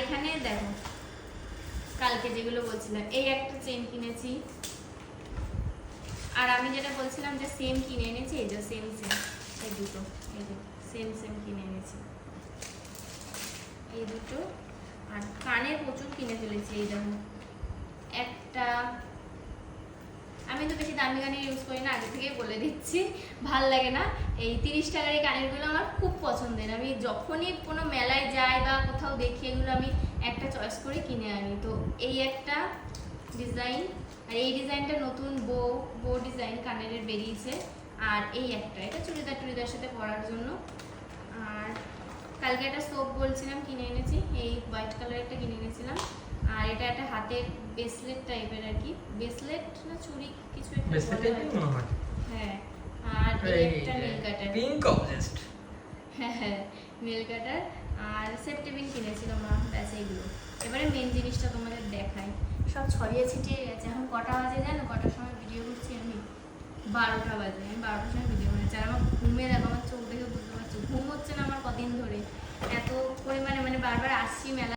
এখানে দেখো, কালকে যেগুলো বলছিলাম, এই একটা চেন কিনেছি। আর আমি যেটা বলছিলাম যে সেম কিনে এনেছি, এই যে সেম সেম এই দুটো, এই যে সেম সেম কিনে এনেছি। এই দুটো, আর কানের প্রচুর কিনে ফেলেছি, এই দেখো। একটা, আমি তো বেশি দামি কানের ইউজ করি না, আগে থেকেই বলে দিচ্ছি, ভালো লাগে না। এই তিরিশ টাকার এই কানেরগুলো আমার খুব পছন্দের। আমি যখনই কোনো কোথাও দেখি এগুলো আমি একটা চয়েস করে কিনে আনি। তো এই একটা ডিজাইন আর এই ডিজাইনটা নতুন বো বো ডিজাইন কানের বেরিয়েছে। আর এই একটা এটা চুড়িদার টুড়িদার সাথে পরার জন্য। আর কালকে একটা সোপ বলছিলাম কিনে এনেছি। এই হোয়াইট কালার একটা কিনে এনেছিলাম। আর এটা একটা হাতে ব্রেসলেট টাইপের আর কি। ব্রেসলেট না চুড়ি কিছু একটা হয়। আর এই একটা নেল কাটার পিঙ্ক অবজেস্ট হ্যাঁ হ্যাঁ। নেল কাটার আর সেফটি পিন কিনেছিলাম মা, ব্যাস এইগুলো। এবারে মেন জিনিসটা তোমাদের দেখাই। সব ছড়িয়ে ছিটিয়ে গেছে। এখন কটা বাজে জানো? কটার সময় ভিডিও করছি আমি? বারোটা বাজে। আমি বারোটার সময় ভিডিও বানাচ্ছি। আর আমার ঘুমের আগে, আমার চোখ দেখে বুঝতে পারছি, ঘুম হচ্ছে না আমার কদিন ধরে। এত পরিমাণে মানে বারবার আসছি মেলা